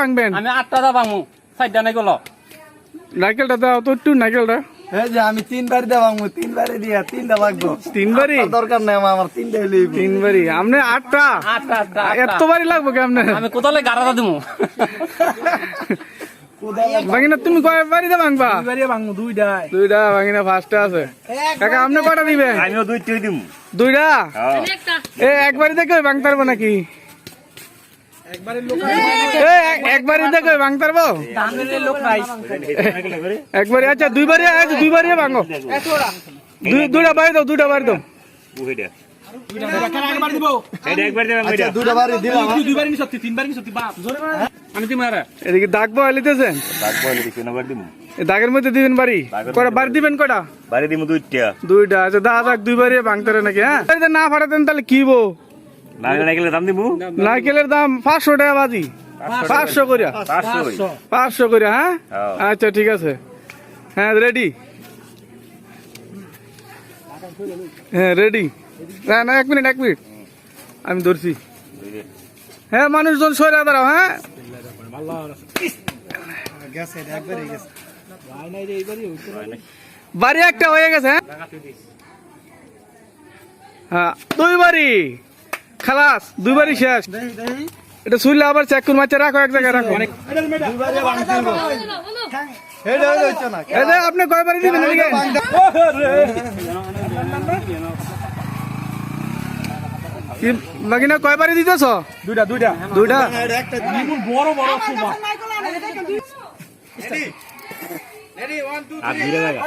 ভাঙবেন? আমি আটটা দা ভাঙমু চারটা নাই গেল। নারকেলটা দাও তো একটু নারকেলটা এই যে আমি তিনবার দেওয়া তিনবারে দিয়া তিনটা লাগবো তিনবারই আর দরকার নেই আমার আমার তিনটা হইলেই তিনবারই আপনি আটটা? আটটা আটটা এত লাগবো কেমনে আমি কোথালে গাড়াটা দিমু। ভাঙিনা তুমি কয় বাড়িতে ভাঙবা? তিনবারে ভাঙবো দুইটাই। দুইটা ভাঙিনা ফার্স্টে আছে। কাকা আপনি কয়টা দিবেন আমিও দুই তুই দিম। দুইটা? হ্যাঁ এ এক বাড়িতে কেউ ভাঙতে পারব নাকি? একবারে আচ্ছা আচ্ছা ভাঙো। বাড়ি দাও বাড়ি দাও। আচ্ছা দাগের মধ্যে দিবেন বাড়ি। কটা বাড়ি দিবেন কটা বাড়ি দিম দুইটা। দুইটা আচ্ছা দা দাগ দুই বাড়ি ভাঙতে নাকি হ্যাঁ? না ফাটাতেন তাহলে কি বো নারকেল নারকেলের দাম দিমু? নারকেলের দাম পাঁচশো টাকা বাজি। পাঁচশো। করিয়া। পাঁচশো পাঁচশো। করিয়া হ্যাঁ? হ্যাঁ। আচ্ছা ঠিক আছে। হ্যাঁ রেডি। হ্যাঁ রেডি। না না এক মিনিট এক মিনিট। আমি ধরছি। হ্যাঁ মানুষজন সরে দাঁড়াও হ্যাঁ? বাড়ি একটা হয়ে গেছে হ্যাঁ? হ্যাঁ দুই বাড়ি। খালাস দুই বাড়ি শেষ। এটা শুনলে আবার চেক করুন মাছ রাখো এক জায়গায় রাখো। হয়ে আপনি কয় বাড়ি দিবেন এদিকে? কি মাগিনা কয় বাড়ি দিতেছ? দুইটা দুইটা। দুইটা? একটা আর ধীরে জায়গা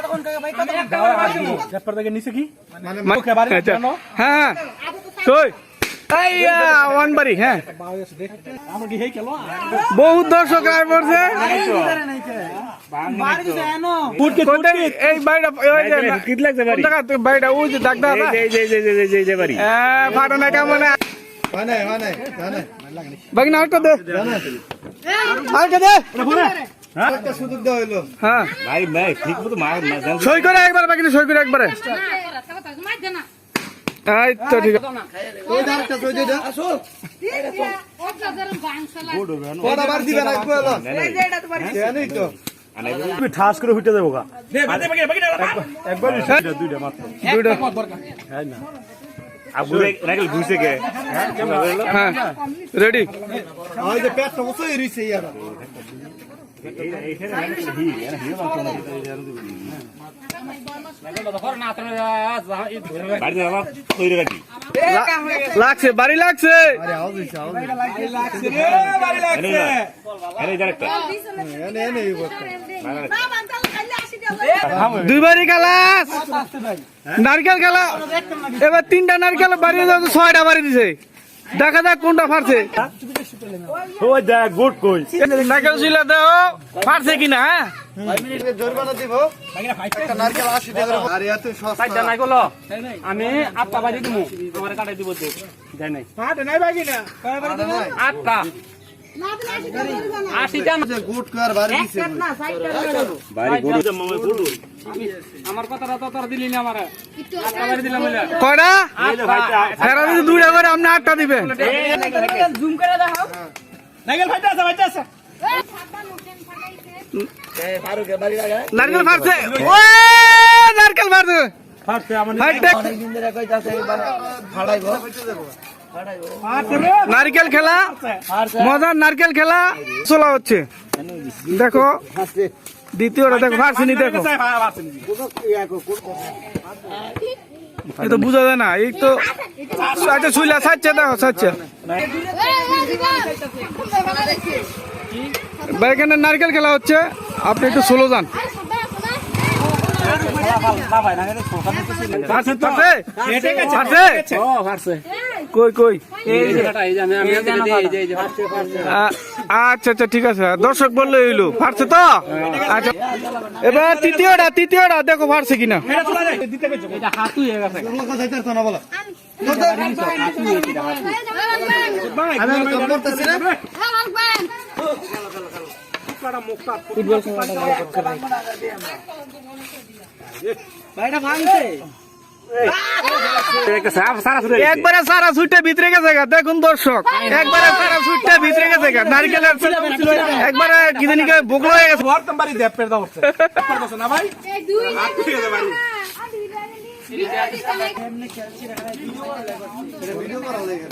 আচ্ছা। হ্যাঁ কই ওয়ান বাড়ি হ্যাঁ বহুত দর্শক আয় পড়ছে? এই বাড়িটা কিত লাগছে বাড়ি তুই বাড়িটা ওই যে ফাটা না কেমন মানে মানে মানে বাগিনা আরেকটা দে আরেকটা হ্যাঁ সই করে একবার বাগিনা সই করে একবারে এই তো ঠিক আছে। ঠাস করে উঠে দেবো দুইটা নারকেল ঘুরছে কে হ্যাঁ রেডি লাগছে, বাড়ি লাগছে। আরে আওয়াজ হইছে আওয়াজ এনে যা একটা এনে এনে এই বস্তা দুই বাড়ি গালাস নারকেল খেলা। এবার তিনটা নারকেল বাড়ি ছয়টা বাড়ি দিছে। দেখা দেখ কোনটা ফারছে ও দেখ গুড কই। নাকেল ছিল দেও ফারছে কিনা হ্যাঁ? দিব। একটা নারকেল 80 টাকা করে। আরে এত চারটা সস্তা নাই গেল আমি আটটা বাজি দিব তোমার কাটাই দিব আটটা। কর আমার কথাটা তো তোর দিলি না আমার কয়টা? ফেরা যদি দুইটা করে আপনি আটটা দিবেন। নারকেল ফাটছে। ও নারকেল ফাটছে। ফাটছে নারকেল খেলা মজার নারকেল খেলা চলা হচ্ছে। দেখো দ্বিতীয়টা দেখো ফার্সিনি দেখো। এই তো বুঝা যায় না এই তো আচ্ছা শুইলা ছাড়ছে দেখো ছাড়ছে ভাই এখানে নারকেল খেলা হচ্ছে আপনি একটু স্লো যান। পারছে ও ফারছে কই কই আচ্ছা আচ্ছা ঠিক আছে দর্শক বললে হইল ফাটছে তো আচ্ছা এবার তৃতীয়টা তৃতীয়টা দেখো ফাটছে কিনা এটা হাতু হয়ে একবারে সারা সুইটটা ভিতরে গেছে গা দেখুন দর্শক। একবারে সারা সুইটটা ভিতরে গেছে গা নারকেলের একবারে কি জানি কে বগলো হয়ে গেছে। এই দুই না ভিডিও করা লাগে